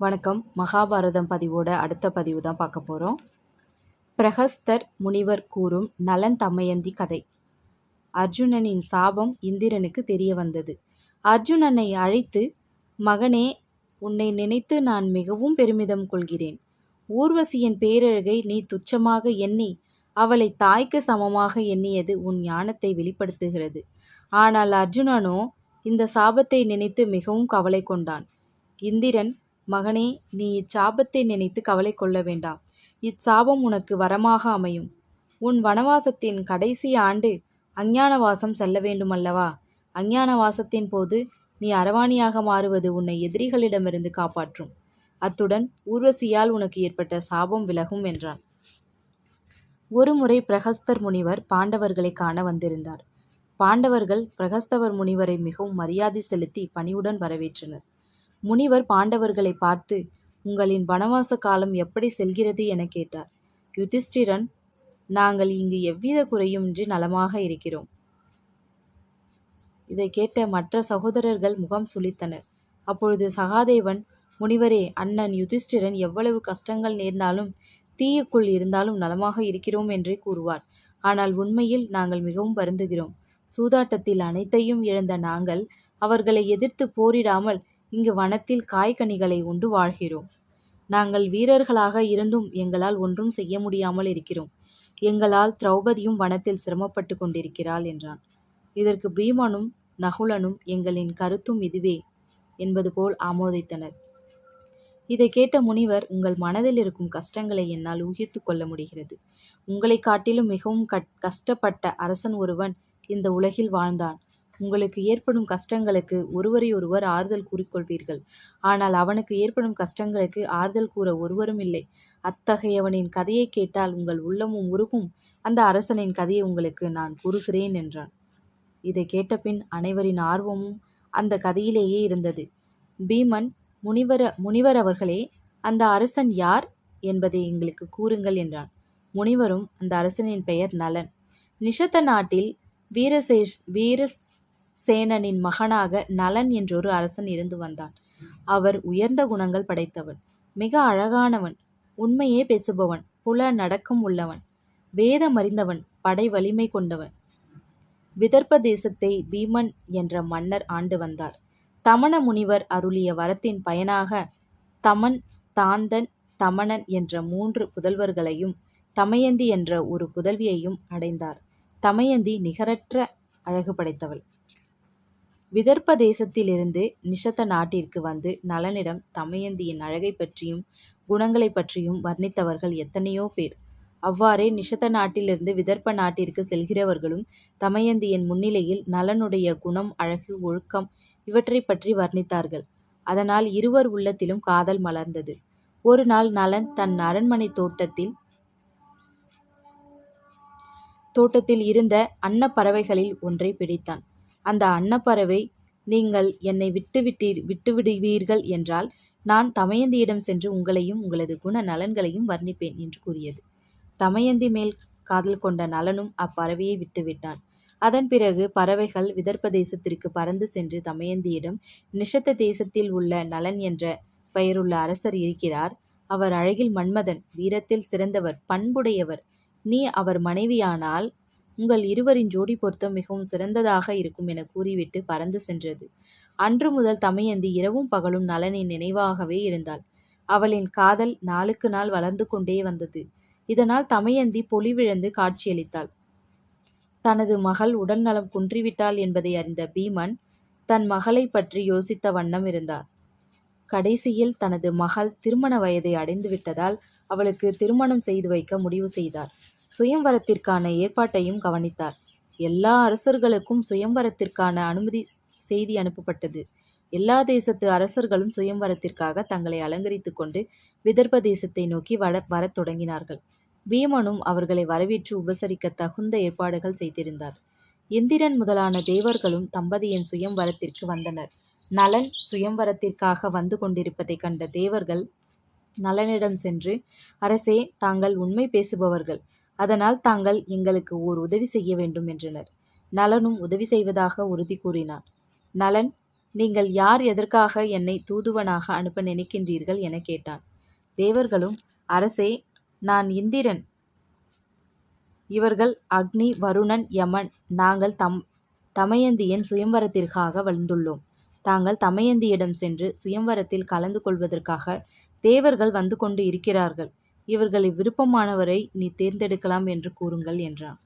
வணக்கம். மகாபாரதம் பதிவோட அடுத்த பதிவு தான் பார்க்க போகிறோம் பிரகஸ்தர் முனிவர் கூறும் நலன் தமயந்தி கதை. அர்ஜுனனின் சாபம் இந்திரனுக்கு தெரிய வந்தது. அர்ஜுனனை அழைத்து மகனே உன்னை நினைத்து நான் மிகவும் பெருமிதம் கொள்கிறேன். ஊர்வசியின் பேரழகை நீ துச்சமாக எண்ணி அவளை தாய்க்கு சமமாக எண்ணியது உன் ஞானத்தை வெளிப்படுத்துகிறது. ஆனால் அர்ஜுனனோ இந்த சாபத்தை நினைத்து மிகவும் கவலை கொண்டான். இந்திரன் மகனே நீ இச்சாபத்தை நினைத்து கவலை கொள்ள வேண்டாம் இச்சாபம் உனக்கு வரமாக அமையும். உன் வனவாசத்தின் கடைசி ஆண்டு அஞ்ஞானவாசம் செல்ல வேண்டுமல்லவா? அஞ்ஞானவாசத்தின் போது நீ அரவாணியாக மாறுவது உன்னை எதிரிகளிடமிருந்து காப்பாற்றும். அத்துடன் ஊர்வசியால் உனக்கு ஏற்பட்ட சாபம் விலகும் என்றான். ஒருமுறை பிரகஸ்தர் முனிவர் பாண்டவர்களை காண வந்திருந்தார். பாண்டவர்கள் பிரகஸ்தவர் முனிவரை மிகவும் மரியாதை செலுத்தி பணிவுடன் வரவேற்றனர். முனிவர் பாண்டவர்களை பார்த்து உங்களின் வனவாச காலம் எப்படி செல்கிறது? என கேட்டார். யுதிஷ்டிரன் நாங்கள் இங்கு எவ்வித குறையுமின்றி நலமாக இருக்கிறோம் இதை கேட்ட மற்ற சகோதரர்கள் முகம் சுளித்தனர் அப்பொழுது சகாதேவன் முனிவரே அண்ணன் யுதிஷ்டிரன் எவ்வளவு கஷ்டங்கள் நேர்ந்தாலும் தீயுக்குள் இருந்தாலும் நலமாக இருக்கிறோம் என்றே கூறுவார். ஆனால் உண்மையில் நாங்கள் மிகவும் வருந்துகிறோம். சூதாட்டத்தில் அனைத்தையும் இழந்த நாங்கள் அவர்களை எதிர்த்து போரிடாமல் இங்கு வனத்தில் காய்கனிகளை உண்டு வாழ்கிறோம். நாங்கள் வீரர்களாக இருந்தும் எங்களால் ஒன்றும் செய்ய முடியாமல் இருக்கிறோம். எங்களால் திரௌபதியும் வனத்தில் சிரமப்பட்டு கொண்டிருக்கிறாள் என்றான். இதற்கு பீமனும் நகுலனும் எங்களின் கருத்தும் இதுவே என்பது போல் ஆமோதித்தனர். இதை கேட்ட முனிவர் உங்கள் மனதில் இருக்கும் கஷ்டங்களை என்னால் ஊகித்து கொள்ள முடிகிறது. உங்களை காட்டிலும் மிகவும் கஷ்டப்பட்ட அரசன் ஒருவன் இந்த உலகில் வாழ்ந்தான். உங்களுக்கு ஏற்படும் கஷ்டங்களுக்கு ஒருவரை ஒருவர் ஆறுதல் கூறிக்கொள்வீர்கள். ஆனால் அவனுக்கு ஏற்படும் கஷ்டங்களுக்கு ஆறுதல் கூற ஒருவரும் இல்லை. அத்தகையவனின் கதையை கேட்டால் உங்கள் உள்ளமும் உருகும். அந்த அரசனின் கதையை உங்களுக்கு நான் கூறுகிறேன் என்றான். இதை கேட்டபின் அனைவரின் ஆர்வமும் அந்த கதையிலேயே இருந்தது. பீமன் முனிவர முனிவர் அவர்களே அந்த அரசன் யார் என்பதை எங்களுக்கு கூறுங்கள் என்றான். முனிவரும் அந்த அரசனின் பெயர் நலன். நிஷத்த நாட்டில் வீரசேஷ் வீர சேனனின் மகனாக நலன் என்றொரு அரசன் இருந்து வந்தான். அவர் உயர்ந்த குணங்கள் படைத்தவன் மிக அழகானவன் உண்மையே பேசுபவன் புல நடக்கம் உள்ளவன் வேதம் அறிந்தவன் படை வலிமை கொண்டவன். விதர்ப்ப தேசத்தை பீமன் என்ற மன்னர் ஆண்டு வந்தார். தமண முனிவர் அருளிய வரத்தின் பயனாக தமன் தாந்தன் தமணன் என்ற மூன்று புதல்வர்களையும் தமயந்தி என்ற ஒரு புதல்வியையும் அடைந்தார். தமயந்தி நிகரற்ற அழகு படைத்தவள். விதர்ப்ப தேசத்திலிருந்து நிஷத்த நாட்டிற்கு வந்து நலனிடம் தமயந்தியின் அழகை பற்றியும் குணங்களை பற்றியும் வர்ணித்தவர்கள் எத்தனையோ பேர். அவ்வாறே நிஷத்த நாட்டிலிருந்து விதர்ப்ப நாட்டிற்கு செல்கிறவர்களும் தமயந்தியின் முன்னிலையில் நலனுடைய குணம் அழகு ஒழுக்கம் இவற்றை பற்றி வர்ணித்தார்கள். அதனால் இருவர் உள்ளத்திலும் காதல் மலர்ந்தது. ஒரு நாள் நலன் தன் அரண்மனை தோட்டத்தில் தோட்டத்தில் இருந்த அன்னப்பறவைகளில் ஒன்றை பிடித்தான். அந்த அன்னப்பறவை நீங்கள் என்னை விட்டுவிட்டீர் விட்டுவிடுவீர்கள் என்றால் நான் தமயந்தியிடம் சென்று உங்களையும் உங்களது குண நலன்களையும் வர்ணிப்பேன் என்று கூறியது. தமயந்தி மேல் காதல் கொண்ட நலனும் அப்பறவையை விட்டுவிட்டான் அதன் பிறகு பறவைகள் விதர்ப்ப தேசத்திற்கு பறந்து சென்று தமயந்தியிடம் நிஷத்த தேசத்தில் உள்ள நலன் என்ற பெயருள்ள அரசர் இருக்கிறார். அவர் அழகில் மன்மதன் வீரத்தில் சிறந்தவர் பண்புடையவர். நீ அவர் மனைவியானால் உங்கள் இருவரின் ஜோடி பொருத்தம் மிகவும் சிறந்ததாக இருக்கும் என கூறிவிட்டு பறந்து சென்றது. அன்று முதல் தமையந்தி இரவும் பகலும் நலனின் நினைவாகவே இருந்தாள். அவளின் காதல் நாளுக்கு நாள் வளர்ந்து கொண்டே வந்தது. இதனால் தமையந்தி பொலிவிழந்து காட்சியளித்தாள். தனது மகள் உடல் நலம் குன்றிவிட்டாள் என்பதை அறிந்த பீமன் தன் மகளை பற்றி யோசித்த வண்ணம் இருந்தார். கடைசியில் தனது மகள் திருமண வயதை அடைந்து விட்டதால் அவளுக்கு திருமணம் செய்து வைக்க முடிவு செய்தார். சுயம்வரத்திற்கான ஏற்பாட்டையும் கவனித்தார். எல்லா அரசர்களுக்கும் சுயம்வரத்திற்கான அனுமதி செய்தி அனுப்பப்பட்டது. எல்லா தேசத்து அரசர்களும் சுயம்வரத்திற்காக தங்களை அலங்கரித்து கொண்டு விதர்ப தேசத்தை நோக்கி வர வரத் தொடங்கினார்கள். பீமனும் அவர்களை வரவேற்று உபசரிக்க தகுந்த ஏற்பாடுகள் செய்திருந்தார். இந்திரன் முதலான தேவர்களும் தம்பதியின் சுயம்வரத்திற்கு வந்தனர். நலன் சுயம்வரத்திற்காக வந்து கொண்டிருப்பதைக் கண்ட தேவர்கள் நலனிடம் சென்று அரசே தாங்கள் உண்மை பேசுபவர்கள். அதனால் தாங்கள் எங்களுக்கு ஓர் உதவி செய்ய வேண்டும் என்றனர். நலனும் உதவி செய்வதாக உறுதி கூறினான். நலன் நீங்கள் யார் எதற்காக என்னை தூதுவனாக அனுப்ப நினைக்கின்றீர்கள் என கேட்டான். தேவர்களும் அரசே நான் இந்திரன். இவர்கள் அக்னி வருணன் யமன். நாங்கள் தம் தமயந்தியின் சுயம்வரத்திற்காக வந்துள்ளோம் தாங்கள் தமயந்தியிடம் சென்று சுயம்வரத்தில் கலந்து கொள்வதற்காக தேவர்கள் வந்து கொண்டு இருக்கிறார்கள். இவர்களில் விருப்பமானவரை நீ தேர்ந்தெடுக்கலாம் என்று கூறுங்கள் என்றான்.